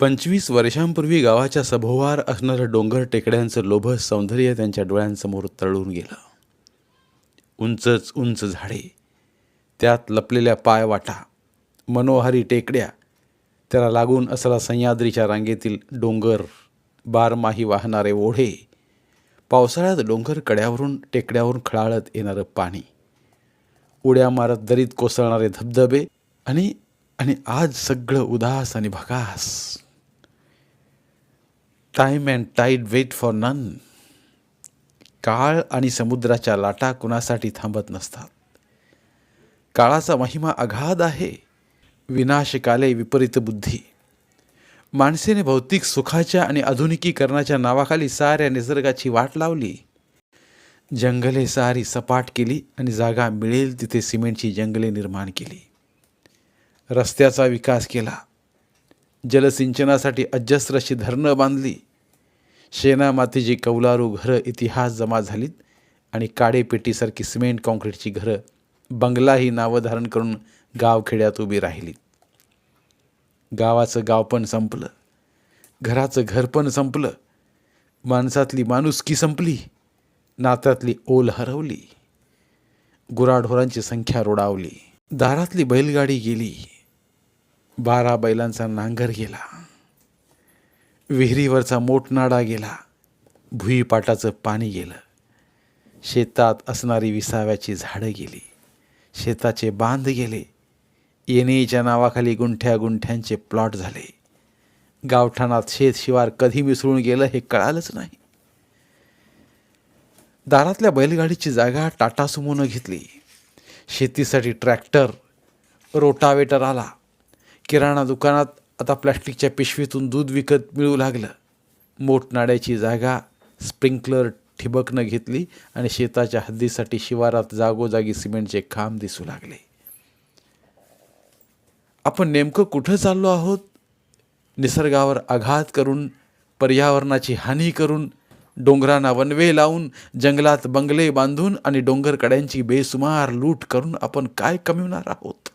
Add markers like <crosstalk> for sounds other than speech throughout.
पंचवीस वर्षांपूर्वी गावाच्या सभोवार असणारं डोंगर टेकड्यांचं लोभस सौंदर्य त्यांच्या डोळ्यांसमोर तळून गेलं. उंचच उंच झाडे त्यात लपलेल्या पायवाटा मनोहारी टेकड्या त्याला लागून असला सह्याद्रीच्या रांगेतील डोंगर बारमाही वाहणारे ओढे पावसाळ्यात डोंगर कड्यावरून टेकड्यावरून खळाळत येणारं पाणी उड्या मारत दरीत कोसळणारे धबधबे आणि आणि आज सगळं उदास आणि भकास time and tide wait for none काळ आणि समुद्राच्या लाटा कुणासाठी थांबत नसतात. काळाचा महिमा अगाध आहे. विनाशकाले विपरीत बुद्धी. माणसेने भौतिक सुखाच्या आणि आधुनिकीकरणाच्या नावाखाली साऱ्या निसर्गाची वाट लावली. जंगले सारी सपाट केली आणि जागा मिळेल तिथे सिमेंटची जंगले निर्माण केली. रस्त्याचा विकास केला. जलसिंचनासाठी अजस्र अशी धरणं बांधली. शेना मातीची कौलारू घरं इतिहास जमा झालीत आणि काडेपेटीसारखी सिमेंट काँक्रीटची घरं बंगला ही नावं धारण करून गावखेड्यात उभी राहिलीत. गावाचं गाव पण संपलं. घराचं घर पण संपलं. माणसातली माणुसकी संपली. नात्यातली ओल हरवली. गुराढोरांची संख्या रोडावली. दारातली बैलगाडी गेली. बारा बैलांचा नांगर गेला. विहिरीवरचा मोठनाडा गेला. भुईपाटाचं पाणी गेलं. शेतात असणारी विसाव्याची झाडं गेली. शेताचे बांध गेले. येणेच्या नावाखाली गुंठ्या गुंठ्यांचे प्लॉट झाले. गावठाणात शेतशिवार कधी मिसळून गेलं हे कळालंच नाही. दारातल्या बैलगाडीची जागा टाटा सुमोनं घेतली. शेतीसाठी ट्रॅक्टर रोटावेटर आला. किराणा दुकानात आता प्लॅस्टिकच्या पिशवीतून दूध विकत मिळू लागलं. मोठनाड्याची जागा स्प्रिंकलर ठिबकनं घेतली आणि शेताच्या हद्दीसाठी शिवारात जागोजागी सिमेंटचे खांब दिसू लागले. आपण नेमकं कुठं चाललो आहोत? निसर्गावर आघात करून पर्यावरणाची हानी करून डोंगरांना वनवे लावून जंगलात बंगले बांधून आणि डोंगरकड्यांची बेसुमार लूट करून आपण काय कमविणार आहोत?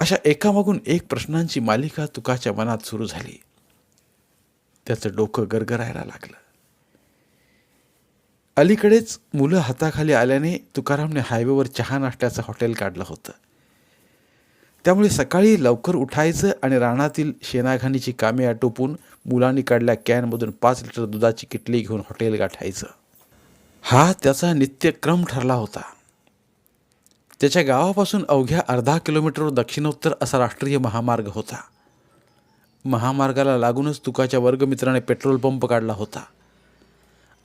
अशा एकामागून एक प्रश्नांची मालिका तुकाच्या मनात सुरू झाली. त्याचं डोकं गरगरायला लागलं. अलीकडेच मुलं हाताखाली आल्याने तुकारामने हायवेवर चहा नाश्त्याचं हॉटेल काढलं होतं. त्यामुळे सकाळी लवकर उठायचं आणि रानातील शेणाघाणीची कामे आटोपून मुलांनी काढल्या कॅनमधून पाच लिटर दुधाची किटली घेऊन हॉटेल गाठायचं. हा त्याचा नित्यक्रम ठरला होता. त्याच्या गावापासून अवघ्या अर्धा किलोमीटरवर दक्षिणोत्तर असा राष्ट्रीय महामार्ग होता. महामार्गाला लागूनच तुकाच्या वर्गमित्राने पेट्रोल पंप काढला होता.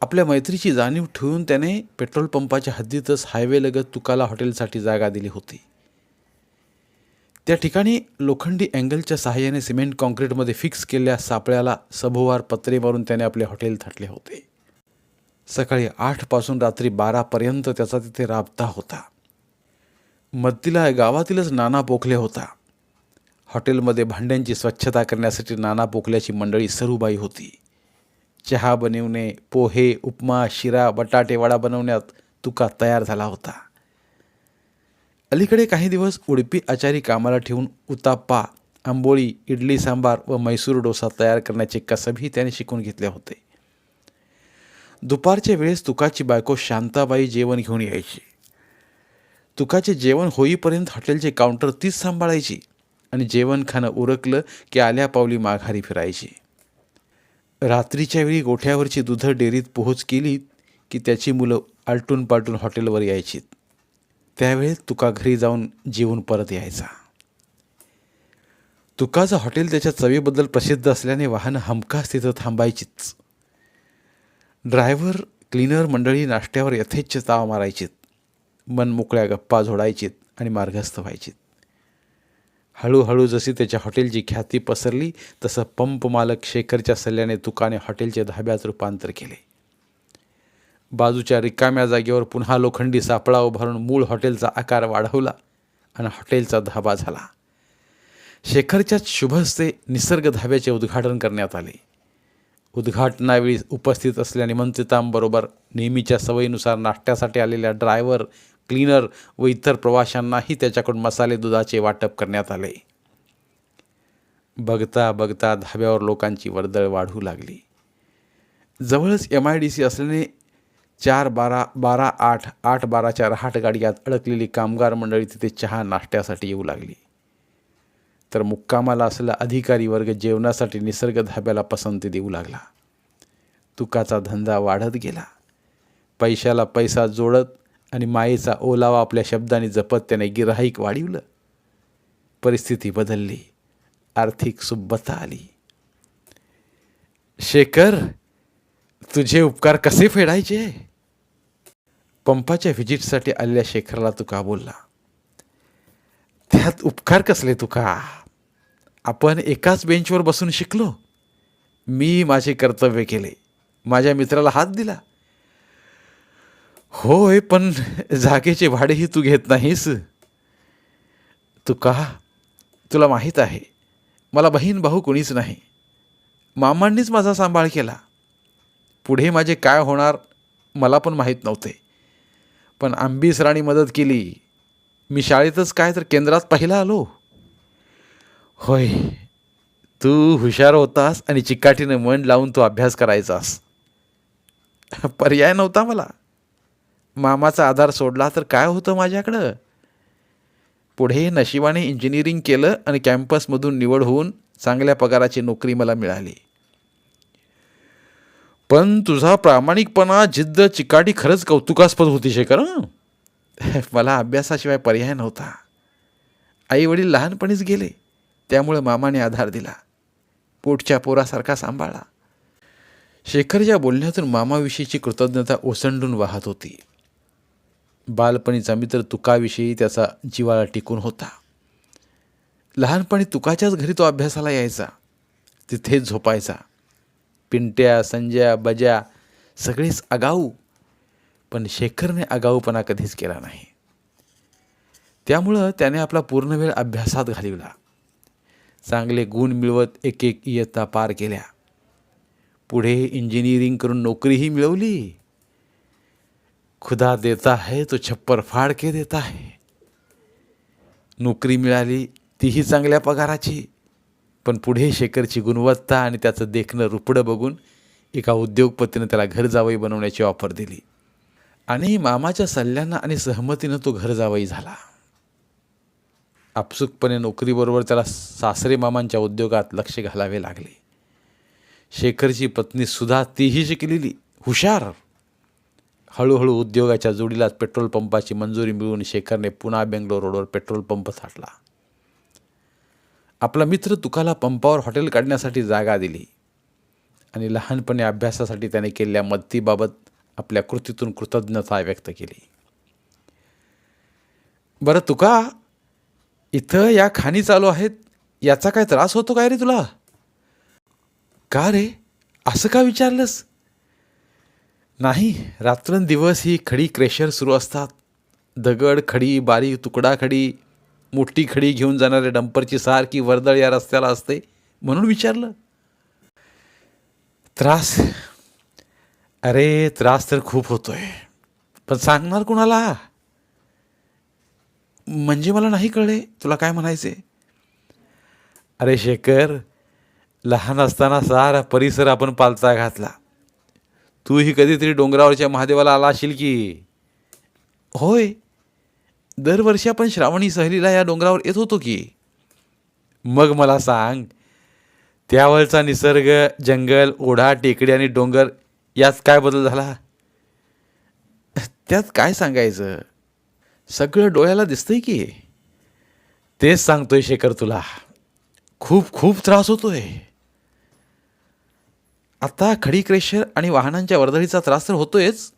आपल्या मैत्रीची जाणीव ठेवून त्याने पेट्रोल पंपाच्या हद्दीतच हायवेलगत तुकाला हॉटेलसाठी जागा दिली होती. त्या ठिकाणी लोखंडी अँगलच्या सहाय्याने सिमेंट कॉन्क्रीटमध्ये फिक्स केलेल्या सापळ्याला सभोवार पत्रे मारून त्याने आपले हॉटेल थाटले होते. सकाळी आठपासून रात्री बारापर्यंत त्याचा तिथे राबता होता. मदतीला गावातीलच नाना पोखले होता. हॉटेलमध्ये भांड्यांची स्वच्छता करण्यासाठी नाना पोखल्याची मंडळी सरूबाई होती. चहा बनवणे पोहे उपमा शिरा बटाटे वडा बनवण्यात तुका तयार झाला होता. अलीकडे काही दिवस उडपी आचारी कामाला ठेवून उताप्पा आंबोळी इडली सांबार व मैसूर डोसा तयार करण्याचे कसबही त्याने शिकून घेतले होते. दुपारच्या वेळेस तुकाची बायको शांताबाई जेवण घेऊन यायची. तुकाचे जेवण होईपर्यंत हॉटेलचे काउंटर तीच सांभाळायची आणि जेवण खाणं उरकलं की आल्या पावली माघारी फिरायची. रात्रीच्या वेळी गोठ्यावरची दुधं डेअरीत पोहोच केली की त्याची मुलं आलटून पालटून हॉटेलवर यायची त्यावेळेस तुका घरी जाऊन जेवून परत यायचा. तुकाचं हॉटेल त्याच्या चवीबद्दल प्रसिद्ध असल्याने वाहनं हमखास तिथं थांबायचीच. ड्रायव्हर क्लीनर मंडळी नाश्त्यावर यथेच्छ ताव मारायचीत. मनमोकळ्या गप्पा झोडायचीत आणि मार्गस्थ व्हायचीत. हळूहळू जशी त्याच्या हॉटेलची ख्याती पसरली तसं पंप मालक शेखरच्या सल्ल्याने तुकाने हॉटेलचे धाब्यात रूपांतर केले. बाजूच्या रिकाम्या जागेवर पुन्हा लोखंडी सापळा उभारून मूळ हॉटेलचा आकार वाढवला आणि हॉटेलचा धाबा झाला. शेखरच्याच शुभस्ते निसर्ग धाब्याचे उद्घाटन करण्यात आले. उद्घाटनावेळी उपस्थित असलेल्या निमंत्रितांबरोबर नेहमीच्या सवयीनुसार नाश्त्यासाठी आलेल्या ड्रायव्हर क्लीनर व इतर प्रवाशांनाही त्याच्याकडून मसाले दुधाचे वाटप करण्यात आले. बघता बघता धाब्यावर लोकांची वर्दळ वाढू लागली. जवळच एम आय डी सी असल्याने चार बारा बारा आठ आठ बाराच्या रहाट गाडीत अडकलेली कामगार मंडळी तिथे चहा नाश्त्यासाठी येऊ लागली. तर मुक्कामाला असलेला अधिकारी वर्ग जेवणासाठी निसर्ग धाब्याला पसंती देऊ लागला. तुकाचा धंदा वाढत गेला. पैशाला पैसा जोडत आणि मायेचा ओलावा आपल्या शब्दाने जपत त्याने गिराहिक वाढवलं. परिस्थिती बदलली. आर्थिक सुब्बता आली. शेखर तुझे उपकार कसे फेडायचे? पंपाच्या व्हिजिटसाठी आलेल्या शेखरला तुका बोलला? त्यात उपकार कसले तुका आपण एकाच बेंचवर बसून शिकलो. मी माझे कर्तव्य केले. माझ्या मित्राला हात दिला. होय पण जागेचे भाडेही तू घेत नाहीस. तू का? तुला माहीत आहे मला बहीण भाऊ कोणीच नाही. मामांनीच माझा सांभाळ केला. पुढे माझे काय होणार मला पण माहीत नव्हते. पण आंबी सरांनी मदत केली. मी शाळेतच काय तर केंद्रात पहिला आलो. होय तू हुशार होतास आणि चिकाटीनं मन लावून तू अभ्यास करायचास. पर्याय नव्हता मला. मामाचा आधार सोडला तर काय होतं माझ्याकडं? पुढे नशिबाने इंजिनिअरिंग केलं आणि कॅम्पसमधून निवड होऊन चांगल्या पगाराची नोकरी मला मिळाली. पण तुझा प्रामाणिकपणा जिद्द चिकाटी खरंच कौतुकास्पद होती शेखर <laughs> मला अभ्यासाशिवाय पर्याय नव्हता. आई वडील लहानपणीच गेले त्यामुळे मामाने आधार दिला. पोटच्या पोरासारखा सांभाळला. शेखरच्या बोलण्यातून मामाविषयीची कृतज्ञता ओसंडून वाहत होती. बालपणीचा मित्र तुकाविषयी त्याचा जिवाळा टिकून होता. लहानपणी तुकाच्याच घरी तो अभ्यासाला यायचा. तिथेच झोपायचा. पिंट्या संजया बजा सगळेच आगाऊ. पण शेखरने आगाऊपणा कधीच केला नाही. त्यामुळं त्याने आपला पूर्ण वेळ अभ्यासात घालविला. चांगले गुण मिळवत एक एक इयत्ता पार केल्या. पुढे इंजिनिअरिंग करून नोकरीही मिळवली. खुदा देता है तो छप्पर फाड के देता है। नोकरी मिळाली तीही चांगल्या पगाराची पण पुढे शेखरची गुणवत्ता आणि त्याचं देखणं रुपडं बघून एका उद्योगपतीनं त्याला घर जावई बनवण्याची ऑफर दिली. आणि मामाच्या सल्ल्यानं आणि सहमतीनं तो घर जावई झाला. आपसुकपणे नोकरीबरोबर त्याला सासरे मामांच्या उद्योगात लक्ष घालावे लागले. शेखरची पत्नी सुद्धा तीही शिकलेली हुशार. हळूहळू उद्योगाच्या जोडीलाच पेट्रोल पंपाची मंजुरी मिळवून शेखरने पुन्हा बेंगलोर रोडवर पेट्रोल पंप थाटला आपला मित्र तुकाला पंपावर हॉटेल काढण्यासाठी जागा दिली आणि लहानपणी अभ्यासासाठी त्याने केलेल्या मदतीबाबत आपल्या कृतीतून कृतज्ञता व्यक्त केली. बरं तुका इथं या खाणी चालू आहेत याचा काय त्रास होतो काय रे तुला? का रे? असं का विचारलंस? नाही रात्रंदिवस ही खडी क्रेशर सुरू असतात. दगड खडी बारीक तुकडा खडी मोठी खडी घेऊन जाणाऱ्या डंपरची सारखी वर्दळ या रस्त्याला असते म्हणून विचारलं. त्रास? अरे त्रास तर खूप होतोय. पण सांगणार कुणाला? म्हणजे मला नाही कळले तुला काय म्हणायचे? अरे शेखर लहान असताना सारा परिसर आपण पालचा घातला. तूही कधीतरी डोंगरावरच्या महादेवाला आला असेल की? होय. दरवर्षी आपण श्रावणी सहलीला या डोंगरावर येत होतो की? मग मला सांग त्यावरचा निसर्ग जंगल ओढा टेकडी आणि डोंगर यात काय बदल झाला? त्यात काय सांगायचं? सगळं डोळ्याला दिसतंय की. तेच सांगतोय शेखर तुला. खूप खूप त्रास होतोय. आता खडी क्रेशर आणि वाहनांच्या वर्दळीचा त्रास तर होतोयच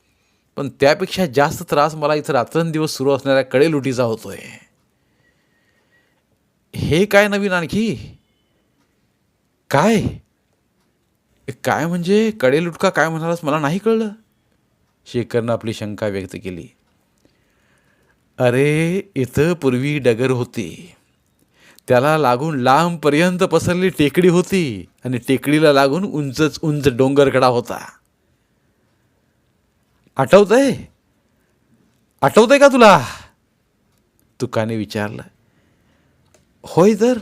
पण त्यापेक्षा जास्त त्रास मला इथं रात्रंदिवस सुरू असणाऱ्या कडेलुटीचा होतोय. हे काय नवीन आणखी? काय? काय म्हणजे कडेलुटका काय म्हणालास मला नाही कळलं? शेखरनं आपली शंका व्यक्त केली. अरे इथं पूर्वी डगर होती. त्याला लागून लांबपर्यंत पसरली टेकडी होती आणि टेकडीला लागून उंचच उंच डोंगरकडा होता. आठवतंय? आठवतंय का तुला? तुकाने विचारलं. होय तर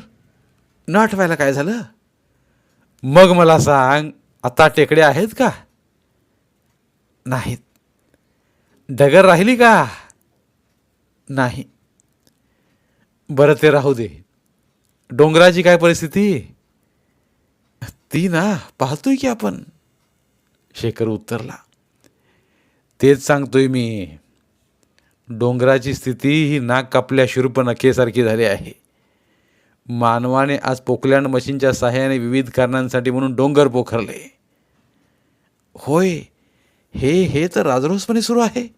न आठवायला काय झालं? मग मला सांग आता टेकडे आहेत का? नाहीत. डगर राहिली का? नाही. बरं ते राहू दे. डोंगराची काय परिस्थिती? ती ना पाहतोय की आपण. शेखर उत्तरला. तेच सांगतोय मी. डोंगराची स्थिती ही नाक कापल्या शुर्प नखेसारखी झाली आहे. मानवाने आज पोकलँड मशीनच्या सहाय्याने विविध कारणांसाठी म्हणून डोंगर पोखरले. होय हे हे तर राजरोसपणे सुरू आहे.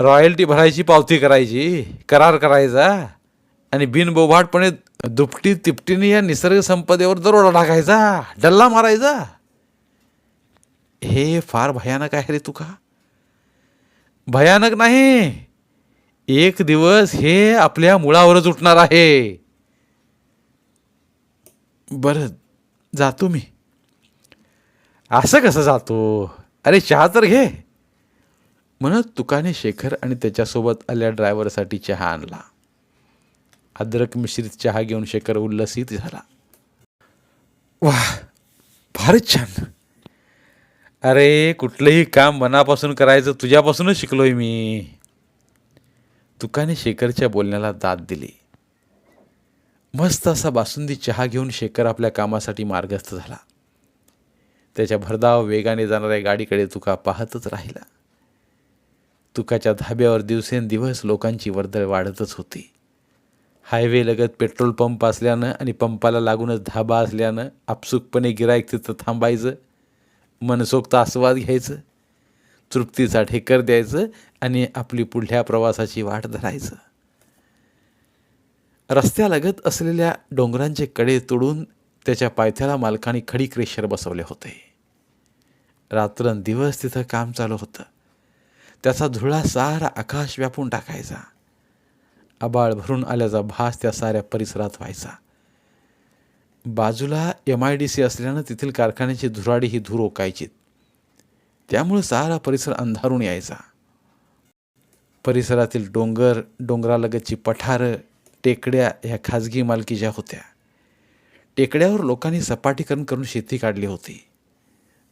रॉयल्टी भरायची पावती करायची करार करायचा. आणि बिनबोभाटपणे दुपटी तिपटीने या निसर्ग संपदेवर दरोडा टाकायचा डल्ला मारायचा. हे फार भयानक आहे रे तुका. भयानक नाही. एक दिवस हे आपल्या मुळावरच उठणार आहे. बरं जातो मी. असं कसं जातो? अरे चहा तर घे. म्हणत तुकाने शेखर आणि त्याच्यासोबत आल्या ड्रायव्हरसाठी चहा आणला. अद्रक मिश्रित चहा घेऊन शेखर उल्लसित झाला. वाह फारच छान. अरे कुठलंही काम मनापासून करायचं तुझ्यापासूनच शिकलोय मी. तुकाने शेखरच्या बोलण्याला दाद दिली. मस्त असा बासुंदी चहा घेऊन शेखर आपल्या कामासाठी मार्गस्थ झाला. त्याच्या भरधाव वेगाने जाणाऱ्या गाडीकडे तुका पाहतच राहिला. तुकाच्या धाब्यावर दिवसेंदिवस लोकांची वर्दळ वाढतच होती. हायवे लगत पेट्रोल पंप असल्यानं आणि पंपाला लागूनच धाबा असल्यानं आपसुकपणे गिरायक तिथं थांबायचं. मनसोक्त आस्वाद घ्यायचं. तृप्तीचा ठेकर द्यायचं आणि आपली पुढल्या प्रवासाची वाट धरायचं. रस्त्यालगत असलेल्या डोंगरांचे कडे तोडून त्याच्या पायथ्याला मालकाने खडी क्रेशर बसवले होते. रात्रंदिवस तिथं काम चालू होतं. त्याचा धुळा सारा आकाश व्यापून टाकायचा. आबाळ भरून आल्याचा भास त्या साऱ्या परिसरात व्हायचा. बाजूला एम आय डी सी असल्यानं तेथील कारखान्याची धुराडी ही धूर ओकायची. त्यामुळे सारा परिसर अंधारून यायचा. परिसरातील डोंगर डोंगरालगतची पठारं टेकड्या ह्या खाजगी मालकीच्या होत्या. टेकड्यावर लोकांनी सपाटीकरण करून शेती काढली होती.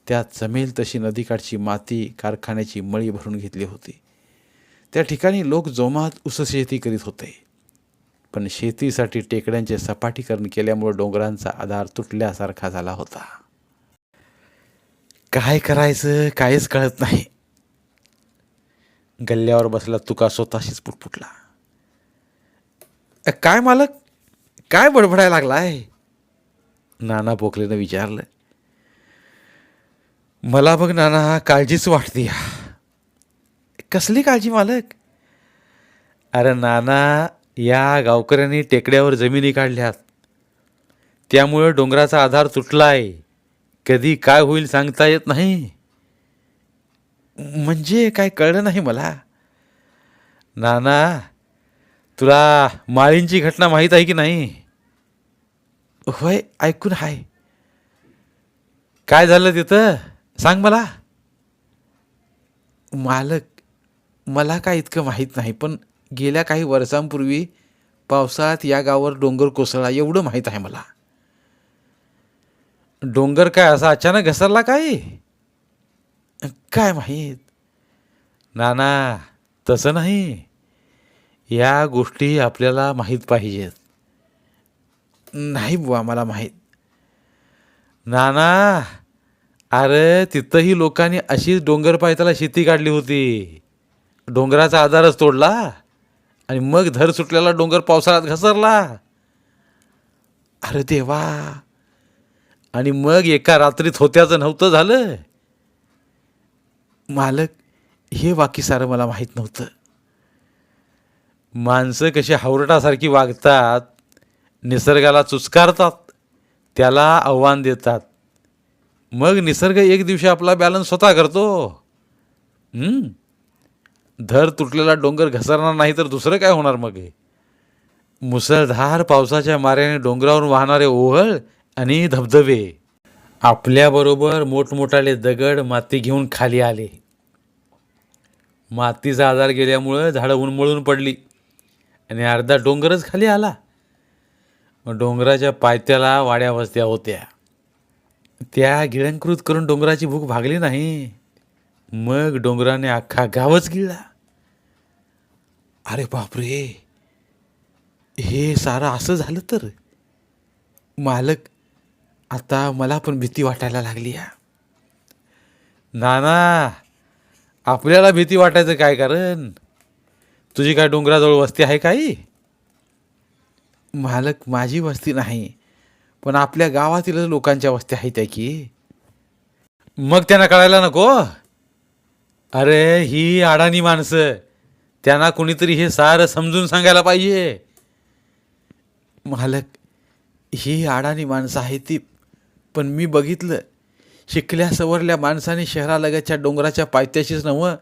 त्यात जमेल तशी नदीकाठची माती कारखान्याची मळी भरून घेतली होती. त्या ठिकाणी लोक जोमात उसशेती करीत होते. पण शेतीसाठी टेकड्यांचे सपाटीकरण केल्यामुळे डोंगरांचा आधार तुटल्यासारखा झाला होता. काय करायचं काहीच कळत नाही. गल्ल्यावर बसला तुका स्वतःशीच पुटपुटला. काय मालक? काय बडबडायला लागलाय? नाना पोकलेनं विचारलं. मला बघ नाना काळजीच वाटते कसली काळजी मालक? अरे नाना या गावकऱ्यांनी टेकड्यावर जमिनी काढल्यात. त्यामुळं डोंगराचा आधार तुटलाय. कधी काय होईल सांगता येत नाही. म्हणजे काय कळलं नाही मला? नाना तुला माळींची घटना माहीत आहे की नाही? होय ऐकून हाय. काय झालं तिथं? सांग मला. मालक मला काय इतकं माहीत नाही पण गेल्या काही वर्षांपूर्वी पावसाळ्यात या गावावर डोंगर कोसळला एवढं माहीत आहे मला. डोंगर काय असा अचानक घसरला काय? काय माहीत? नाना तसं नाही. या गोष्टी आपल्याला माहीत पाहिजेत. नाही बुवा मला माहीत. नाना अरे तिथंही लोकांनी अशीच डोंगर पायथ्याला शेती काढली होती. डोंगराचा आधारच तोडला आणि मग धर सुटलेला डोंगर पावसाळ्यात घसरला. अरे देवा. आणि मग एका रात्रीत होत्याचं नव्हतं झालं. मालक हे बाकी सारं मला माहीत नव्हतं. माणसं कशी हावरटासारखी वागतात निसर्गाला चुचकारतात त्याला आव्हान देतात. मग निसर्ग एक दिवशी आपला बॅलन्स स्वतः करतो. हं? धर तुटलेला डोंगर घसरणार नाही तर दुसरं काय होणार मग हे? मुसळधार पावसाच्या माऱ्याने डोंगरावरून वाहणारे ओहळ आणि धबधबे. आपल्याबरोबर मोठमोठाले दगड माती घेऊन खाली आले. मातीचा आजार गेल्यामुळं झाडं उन्मळून पडली आणि अर्धा डोंगरच खाली आला. मग डोंगराच्या पायथ्याला वाड्या वस्त्या होत्या. त्या गिळंकृत करून डोंगराची भूक भागली नाही. मग डोंगराने अख्खा गावच गिळला. अरे बापरे. हे सारं असं झालं तर? मालक आता मला पण भीती वाटायला लागली या नाना आपल्याला भीती वाटायचं काय कारण? तुझी काय डोंगराजवळ वस्ती आहे काही? मालक माझी वस्ती नाही पण आपल्या गावातील लोकांच्या वस्त्या आहेत त्या की. मग त्यांना कळायला नको? अरे ही अडाणी माणसं. त्यांना कोणीतरी हे सारं समजून सांगायला पाहिजे. मालक ही अडाणी माणसं आहे ती पण मी बघितलं शिकल्या सवरल्या माणसाने शहरालगतच्या डोंगराच्या पायथ्याशीच नव्हं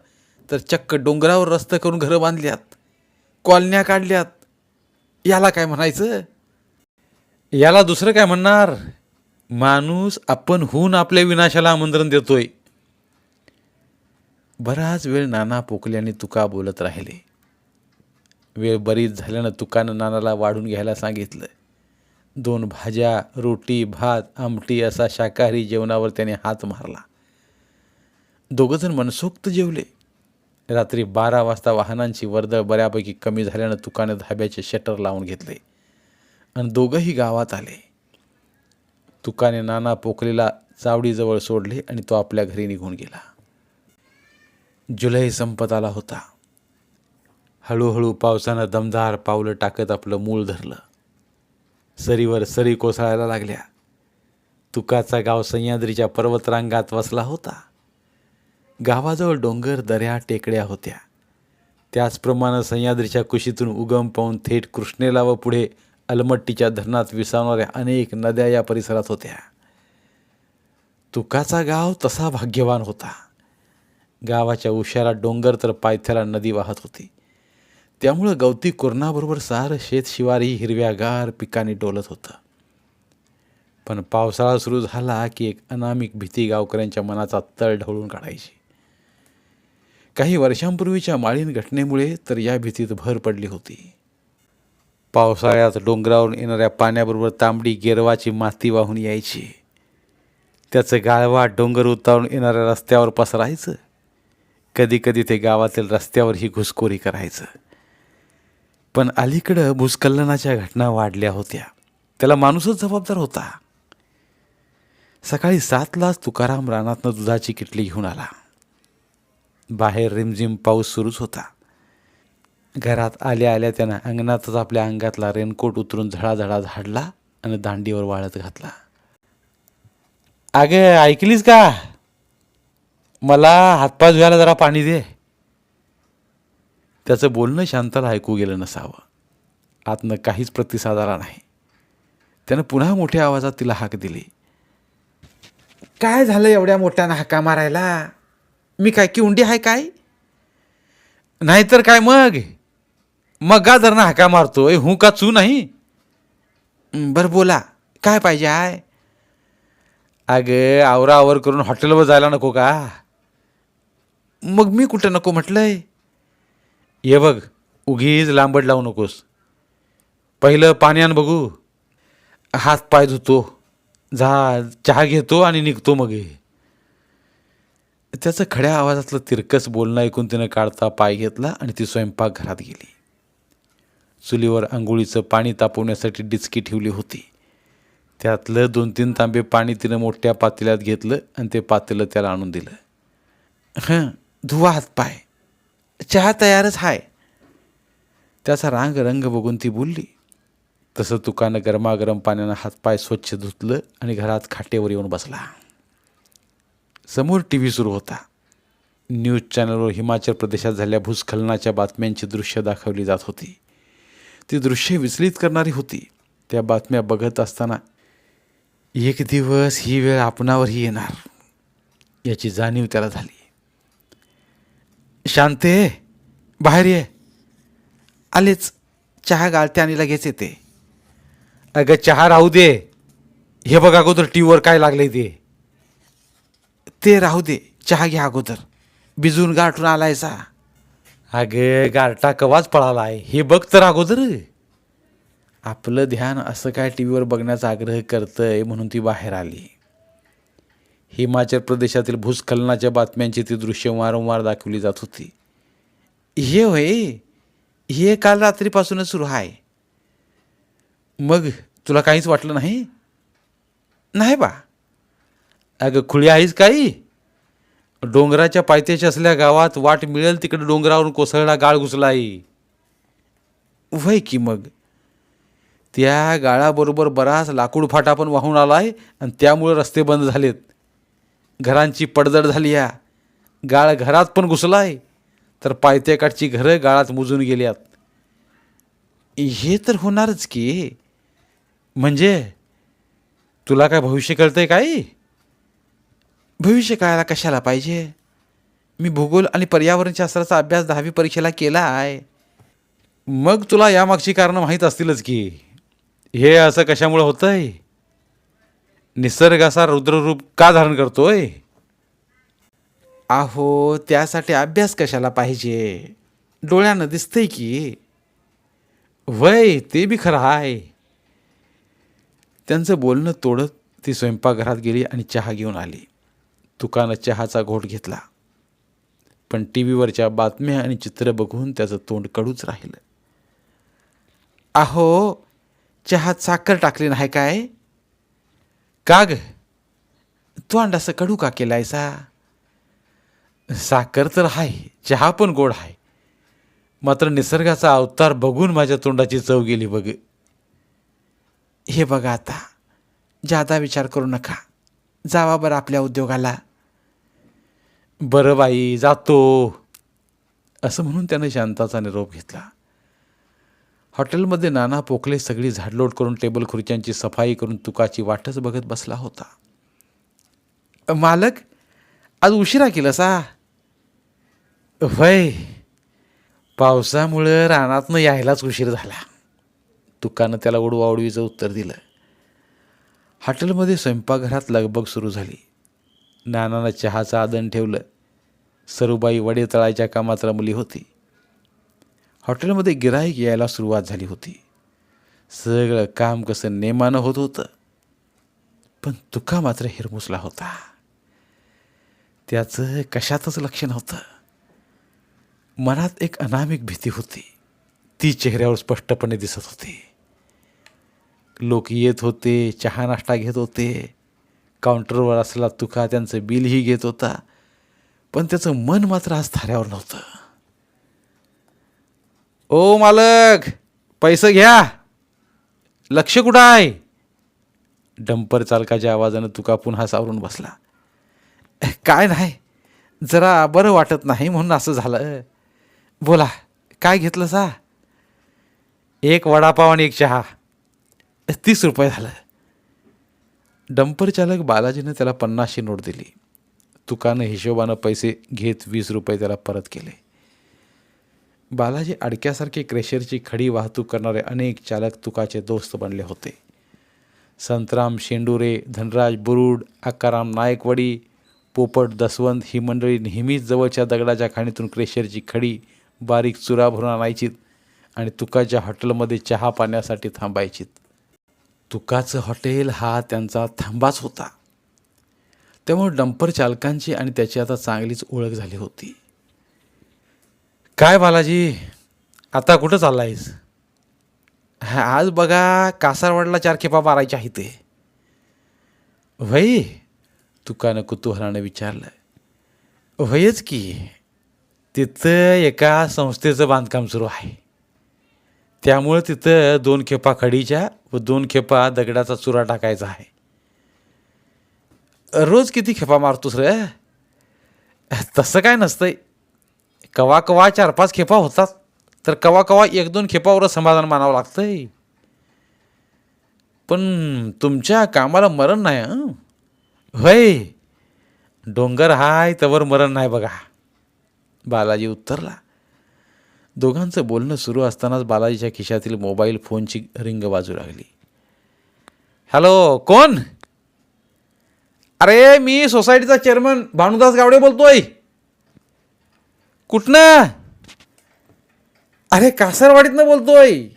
तर चक्क डोंगरावर रस्त करून घरं बांधल्यात कॉलन्या काढल्यात. याला काय म्हणायचं? याला दुसरं काय म्हणणार? माणूस आपण होऊन आपल्या विनाशाला आमंत्रण देतोय. बराच वेळ नाना पोकल्याने तुका बोलत राहिले. वेळ बरीच झाल्यानं तुकानं नानाला वाढून घ्यायला सांगितलं. दोन भाज्या रोटी भात आमटी असा शाकाहारी जेवणावर त्याने हात मारला. दोघंजण मनसोक्त जेवले. रात्री बारा वाजता वाहनांची वर्दळ बऱ्यापैकी कमी झाल्यानं तुकानं धाब्याचे शटर लावून घेतले आणि दोघंही गावात आले. तुकाने नाना पोकलेला चावडीजवळ सोडले आणि तो आपल्या घरी निघून गेला. जुलै संपत आला होता. हळूहळू पावसानं दमदार पावलं टाकत आपलं मूळ धरलं. सरीवर सरी कोसळायला लागल्या. तुकाचा गाव सह्याद्रीच्या पर्वतरांगात वसला होता. गावाजवळ डोंगर दऱ्या टेकड्या होत्या. त्याचप्रमाणे सह्याद्रीच्या कुशीतून उगम पाहून थेट कृष्णेला व पुढे अलमट्टीच्या धरणात विसावणाऱ्या अनेक नद्या या परिसरात होत्या. तुकाचा गाव तसा भाग्यवान होता. गावाच्या उशारा डोंगर तर पायथ्याला नदी वाहत होती. त्यामुळं गवती कुरणाबरोबर सारं शेत शिवारी हिरव्यागार पिकाने डोलत होतं. पण पावसाळा सुरू झाला की एक अनामिक भीती गावकऱ्यांच्या मनाचा तळ ढवळून काढायची. काही वर्षांपूर्वीच्या माळीन घटनेमुळे तर या भीतीत भर पडली होती. पावसाळ्यात डोंगरावरून येणाऱ्या पाण्याबरोबर तांबडी गेरवाची माती वाहून यायची. त्याचं गाळवा डोंगर उतारून येणाऱ्या रस्त्यावर पसरायचं. कधी कधी ते गावातील रस्त्यावर ही घुसखोरी करायचं. पण अलीकडं भूस्खलनाच्या घटना वाढल्या होत्या. त्याला माणूसच जबाबदार होता. सकाळी सातलाच तुकाराम रानातनं दुधाची किटली घेऊन आला. बाहेर रिमझिम पाऊस सुरूच होता. घरात आल्या आल्या त्यानं अंगणातच आपल्या अंगातला रेनकोट उतरून झळाझळा झाडला आणि दांडीवर वाळत घातला. अगे ऐकलीस का? मला हातपाय धुवायला जरा पाणी दे. त्याचं बोलणं शांताला ऐकू गेलं नसावं. आतनं काहीच प्रतिसाद आला नाही. त्यानं पुन्हा मोठ्या आवाजात तिला हाक दिली. काय झालं एवढ्या मोठ्यानं हाका मारायला? मी काय की उंडी आहे काय? नाहीतर काय मग? मग गा धरणं हाका मारतो ए हू का चू नाही? बरं बोला काय पाहिजे आहे? अगं आवरा आवर करून हॉटेलवर जायला नको का? मग मी कुठं नको म्हटलंय? ये बघ उगीच लांबड लावू नकोस. पहिलं पाणी आण बघू. हात पाय धुतो. झा चहा घेतो आणि निघतो मग. हे त्याचं खड्या आवाजातलं तिरकस बोलणं ऐकून तिनं काढता पाय घेतला आणि ती स्वयंपाकघरात गेली. चुलीवर आंघोळीचं पाणी तापवण्यासाठी डिचकी ठेवली होती. त्यातलं दोन तीन तांबे पाणी तिनं मोठ्या पातेल्यात घेतलं आणि ते पातेलं त्याला आणून दिलं. हां धुवा हातपाय चहा तयारच आहे त्याचा रांग रंग बघून ती बोलली तसं तुकानं गरमागरम पाण्यानं हातपाय स्वच्छ धुतलं आणि घरात खाटेवर येऊन बसला. समोर टी व्ही सुरू होता. न्यूज चॅनलवर हिमाचल प्रदेशात झालेल्या भूस्खलनाच्या बातम्यांची दृश्य दाखवली जात होती. ती दृश्य विचलित करणारी होती. त्या बातम्या बघत असताना एक दिवस ही वेळ आपणावरही येणार. याची जाणीव त्याला झाली. शांते बाहेर ये. आलेच चहा गाळते आणि लगेच येते. अगं चहा राहू दे. हे बघ अगोदर टी व्हीवर काय लागले ते. ते राहू दे. चहा घ्या अगोदर. भिजून गाठून आलायसा. अगं गारटा कवाच पळाला आहे हे बघ तर अगोदर. आपलं ध्यान असं काय टी व्हीवर बघण्याचा आग्रह करतंय म्हणून ती बाहेर आली. हिमाचल प्रदेशातील भूस्खलनाच्या बातम्यांची ती दृश्य वारंवार दाखवली जात होती. हे होय हे काल रात्रीपासूनच सुरू आहे मग तुला काहीच वाटलं नाही? नाही बा. अगं खुळी आहेस काही? डोंगराच्या पायथ्याशी असल्या गावात वाट मिळेल तिकडे डोंगरावरून कोसळला गाळ घुसलाय. वय की मग? त्या गाळाबरोबर बराच लाकूड फाटा पण वाहून आला आहे आणि त्यामुळे रस्ते बंद झालेत. घरांची पडझड झाली या गाळ घरात पण घुसला आहे तर पायथ्याकाठची घरं गाळात मुजून गेल्यात. हे तर होणारच की. म्हणजे तुला काय भविष्य कळतंय काय भविष्य कळायला कशाला पाहिजे? मी भूगोल आणि पर्यावरणशास्त्राचा अभ्यास दहावी परीक्षेला केला आहे मग तुला यामागची कारणं माहीत असतीलच की. हे असं कशामुळं होतंय? निसर्ग असा रुद्ररूप का धारण करतोय? आहो त्यासाठी अभ्यास कशाला पाहिजे? डोळ्यानं दिसतंय की. वय ते बी खरं आहे त्यांचं बोलणं तोडत ती स्वयंपाकघरात गेली आणि चहा घेऊन आली. तुकानं चहाचा घोट घेतला. पण टी व्हीवरच्या बातम्या आणि चित्र बघून त्याचं तोंड कडूच राहिलं. अहो चहात साखर टाकली नाही काय? का ग तू अंडासं कडू का केलायसा साखर तर आहे चहा पण गोड आहे मात्र निसर्गाचा अवतार बघून माझ्या तोंडाची चव गेली बघ. हे बघा आता जादा विचार करू नका. जावा बरं आपल्या उद्योगाला. बरं बाई जातो. असं म्हणून त्यानं शांताचा निरोप घेतला. हॉटेलमध्ये नाना पोकले सगळी झाडलोट करून टेबल खुर्च्यांची सफाई करून तुकाची वाटच बघत बसला होता. मालक आज उशिरा केलं सा वय पावसामुळं रानातनं यायलाच उशीर झाला. तुकानं त्याला उडवाउडवीचं उत्तर दिलं. हॉटेलमध्ये स्वयंपाकघरात लगबग सुरू झाली. नानानं चहाचं आदन ठेवलं. सरूबाई वडे तळायच्या कामात रमली होती. हॉटेलमध्ये गिराईक यायला सुरुवात झाली होती. सगळं काम कसं नेमानं होत होतं पण तुका मात्र हिरमुसला होता. त्याचं कशातच लक्ष नव्हतं. मनात एक अनामिक भीती होती. ती चेहऱ्यावर स्पष्टपणे दिसत होती. लोक येत होते चहा नाश्ता घेत होते. काउंटरवर असला तुका त्यांचं बिलही घेत होता. पण त्याचं मन मात्र आज थाऱ्यावर नव्हतं. ओ मालक पैसे घ्या. लक्ष कुठं आहे? डंपर चालकाच्या आवाजानं तुका पुन्हा सावरून बसला. काय नाही जरा बरं वाटत नाही म्हणून असं झालं. बोला काय घेतलं सा एक वडापाव आणि एक चहा. तीस रुपये झालं. डंपर चालक बालाजीनं त्याला पन्नासशे नोट दिली. तुकानं हिशोबानं पैसे घेत वीस रुपये त्याला परत केले. बालाजी अडक्यासारखे क्रेशरची खडी वाहतूक करणारे अनेक चालक तुकाचे दोस्त बनले होते. संतराम शेंडुरे धनराज बुरुड आकाराम नायकवडी पोपट दसवंत ही मंडळी नेहमीच जवळच्या दगडाच्या खाणीतून क्रेशरची खडी बारीक चुरा भरून आणायचीत आणि तुकाच्या हॉटेलमध्ये चहा पाण्यासाठी थांबायचीत. तुकाचं हॉटेल हा त्यांचा थांबाच होता. त्यामुळे डंपर चालकांची आणि त्याची आता चांगलीच ओळख झाली होती. काय बालाजी? आता कुठं चाललायस? हा, आज बघा कासारवाडला चार खेपा मारायच्या आहेत ते वय तुकानं कुतूहलानं विचारलं. वयच की. तिथं एका संस्थेचं बांधकाम सुरू आहे. त्यामुळं तिथं दोन खेपा खडीच्या व दोन खेपा दगडाचा चुरा टाकायचा आहे. रोज किती खेपा मारतोस रे? तसं काय नसतंय. कवा कवा चार पाच खेपा होतात. तर कवा कवा एक दोन खेपावरच समाधान मानावं लागतंय. पण तुमच्या कामाला मरण नाही हं? होय. डोंगर हाय तवर मरण नाही बघा. बालाजी उत्तरला. दोघांचं बोलणं सुरू असतानाच बालाजीच्या खिशातील मोबाईल फोनची रिंग वाजू लागली. हॅलो कोण? अरे मी सोसायटीचा चेअरमन भानुदास गावडे बोलतोय. कुठनं? अरे कासरवाडीतनं बोलतोय.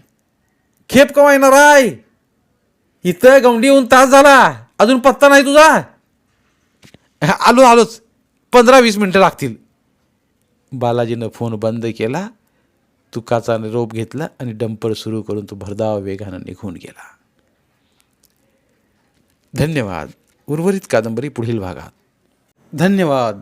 खेप कवा येणार आहे? इथं गवंडी येऊन तास झाला. अजून पत्ता नाही तुझा? आलो आलोच पंधरा वीस मिनटं लागतील. बालाजीनं फोन बंद केला तुकाचा निरोप घेतला आणि डंपर सुरू करून तो भरधाव वेगानं निघून गेला. धन्यवाद. उर्वरित कादंबरी पुढील भागात. धन्यवाद.